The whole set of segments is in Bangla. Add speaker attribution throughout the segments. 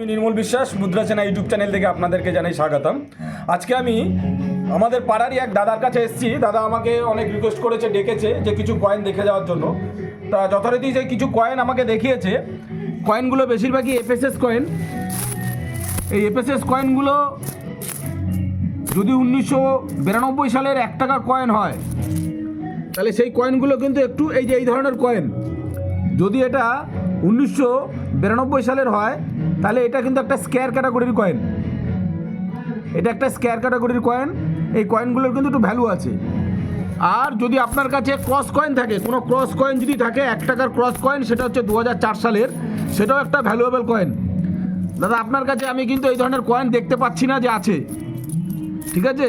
Speaker 1: আমি নির্মল বিশ্বাস, মুদ্রা চেনা ইউটিউব চ্যানেল থেকে আপনাদেরকে জানাই স্বাগতম। আজকে আমি আমাদের পাড়ারই এক দাদার কাছে এসেছি। দাদা আমাকে অনেক রিকোয়েস্ট করেছে, ডেকেছে যে কিছু কয়েন দেখে যাওয়ার জন্য। তা যথারীতি যে কিছু কয়েন আমাকে দেখিয়েছে কয়েনগুলো বেশিরভাগই এফএসএস কয়েন এই এফএসএস কয়েনগুলো যদি উনিশশো বিরানব্বই সালের এক টাকার কয়েন হয়, তাহলে সেই কয়েনগুলো কিন্তু একটু এই যে এই ধরনের কয়েন যদি এটা উনিশশো বিরানব্বই সালের হয়, তাহলে এটা কিন্তু একটা স্কোয়ার ক্যাটাগরির কয়েন এটা একটা স্কোয়ার ক্যাটাগরির কয়েন এই কয়েনগুলোর কিন্তু একটু ভ্যালু আছে। আর যদি আপনার কাছে ক্রস কয়েন থাকে, কোনো ক্রস কয়েন যদি থাকে, এক টাকার ক্রস কয়েন সেটা হচ্ছে দু হাজার চার সালের, সেটাও একটা ভ্যালুয়েবল কয়েন দাদা, আপনার কাছে আমি কিন্তু এই ধরনের কয়েন দেখতে পাচ্ছি না যে আছে। ঠিক আছে?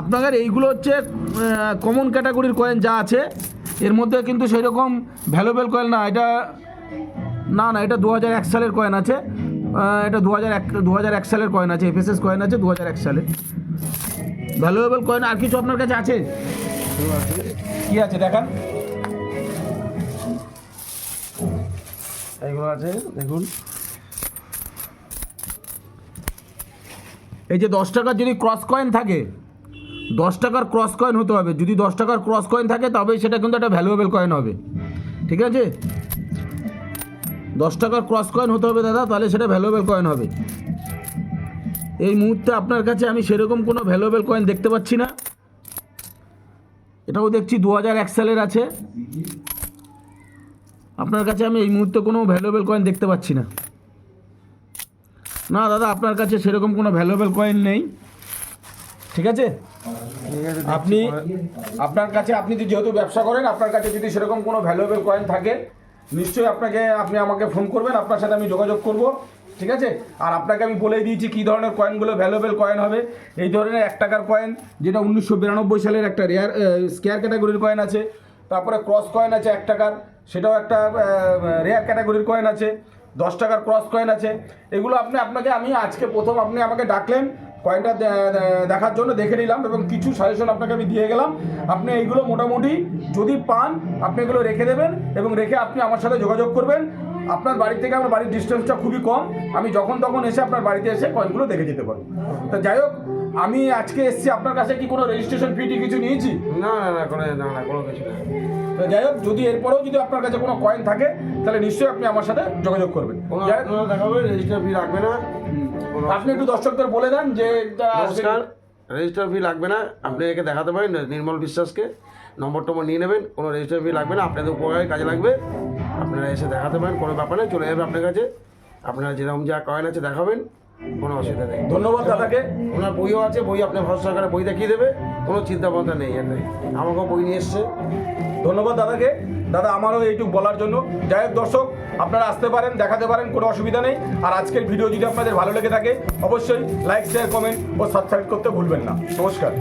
Speaker 1: আপনাদের এইগুলো হচ্ছে কমন ক্যাটাগরির কয়েন যা আছে এর মধ্যে কিন্তু সেই রকম ভ্যালুয়েবল কয়েন না, এটা না না, এটা দু এক সালের কয়েন আছে। এটা দু হাজার এক দু হাজার এক সালের কয়েন আছে এফএসএস কয়েন আছে দু হাজার এক সালে। ভ্যালুয়েবল কয়েন আর কিছু আপনার কাছে আছে? কি আছে, দেখান।
Speaker 2: এইগুলো আছে, দেখুন।
Speaker 1: এই যে দশ টাকার যদি ক্রস কয়েন থাকে দশ টাকার ক্রস কয়েন হতে হবে। যদি দশ টাকার ক্রস কয়েন থাকে তবে সেটা কিন্তু একটা ভ্যালুয়েবল কয়েন হবে। ঠিক আছে? দশ টাকার ক্রস কয়েন হতে হবে দাদা, তাহলে সেটা ভ্যালুয়েবল কয়েন হবে। এই মুহূর্তে আপনার কাছে আমি সেরকম কোনো ভ্যালুয়েবল কয়েন দেখতে পাচ্ছি না। এটাও দেখছি দু এক সালের আছে। আপনার কাছে আমি এই মুহূর্তে কোনো ভ্যালুয়েবল কয়েন দেখতে পাচ্ছি না। না দাদা, আপনার কাছে সেরকম কোনো ভ্যালুয়েবল কয়েন নেই। ঠিক আছে? আপনি, আপনার কাছে আপনি যেহেতু ব্যবসা করেন, আপনার কাছে যদি সেরকম কোনো ভ্যালুয়েবল কয়েন থাকে, নিশ্চয়ই আপনাকে, আপনি আমাকে ফোন করবেন, আপনার সাথে আমি যোগাযোগ করব, ঠিক আছে? আর আপনাকে আমি বলেই দিয়েছি কী ধরনের কয়েনগুলো ভ্যালুয়েবল কয়েন হবে। এই ধরনের এক টাকার কয়েন যেটা উনিশশো বিরানব্বই সালের একটা রেয়ার স্কেয়ার ক্যাটাগরির কয়েন আছে। তারপরে ক্রস কয়েন আছে এক টাকার, সেটাও একটা রেয়ার ক্যাটাগরির কয়েন আছে। দশ টাকার ক্রস কয়েন আছে। এগুলো আপনি, আপনাকে আমি আজকে প্রথম আপনি আমাকে ডাকলেন দে- দেখার জন্য দেখে নিলাম এবং কিছু সাজেশন আপনাকে আমি দিয়ে গেলাম। আপনি এইগুলো মোটামুটি যদি পান, আপনি এগুলো রেখে দেবেন এবং রেখে আপনি আমার সাথে যোগাযোগ করবেন। আপনার বাড়ি থেকে আমার বাড়ির ডিস্টেন্সটা খুবই কম। আমি যখন তখন এসে আপনার বাড়িতে এসে কয়েনগুলো দেখে যেতে পারব তা যাই হোক আমি আজকে এসেছি আপনার কাছে কি কোনো রেজিস্ট্রেশন ফি টি কিছু নিয়েছি?
Speaker 2: না না না কোনো না না কোনো কিছু না।
Speaker 1: তো যাই হোক যদি এরপরেও যদি আপনার কাছে কোনো কয়েন থাকে তাহলে নিশ্চয়ই আপনি আমার সাথে যোগাযোগ করবেন।
Speaker 2: দেখাবে রেজিস্টার ফি লাগবে না।
Speaker 1: আপনি একটু দর্শকদের বলে দেন যে
Speaker 2: নমস্কার রেজিস্টার ফি লাগবে না। আপনি একে দেখাতে পারেন নির্মল বিশ্বাসকে। নম্বর টম্বর নিয়ে নেবেন কোনো রেজিস্টার ফি লাগবে না আপনাদের উপকারে কাজে লাগবে। আপনারা এসে দেখাতে পারেন কোনো ব্যাপার নেই চলে যাবে আপনার কাছে। আপনারা যেরকম যা কয়েন আছে দেখাবেন কোনো অসুবিধা নেই।
Speaker 1: ধন্যবাদ দাদাকে।
Speaker 2: ওনার বইও আছে বই আপনি ভারত সরকারের বই দেখিয়ে দেবে কোনো চিন্তা ভাবনা নেই। আমাকেও বই নিয়ে এসছে।
Speaker 1: ধন্যবাদ দাদাকে। দাদা আমারও এইটুকু বলার জন্য। যাই হোক দর্শক আপনারা আসতে পারেন দেখাতে পারেন কোনো অসুবিধা নেই। আর আজকের ভিডিও যদি আপনাদের ভালো লেগে থাকে অবশ্যই লাইক শেয়ার কমেন্ট ও সাবস্ক্রাইব করতে ভুলবেন না। নমস্কার।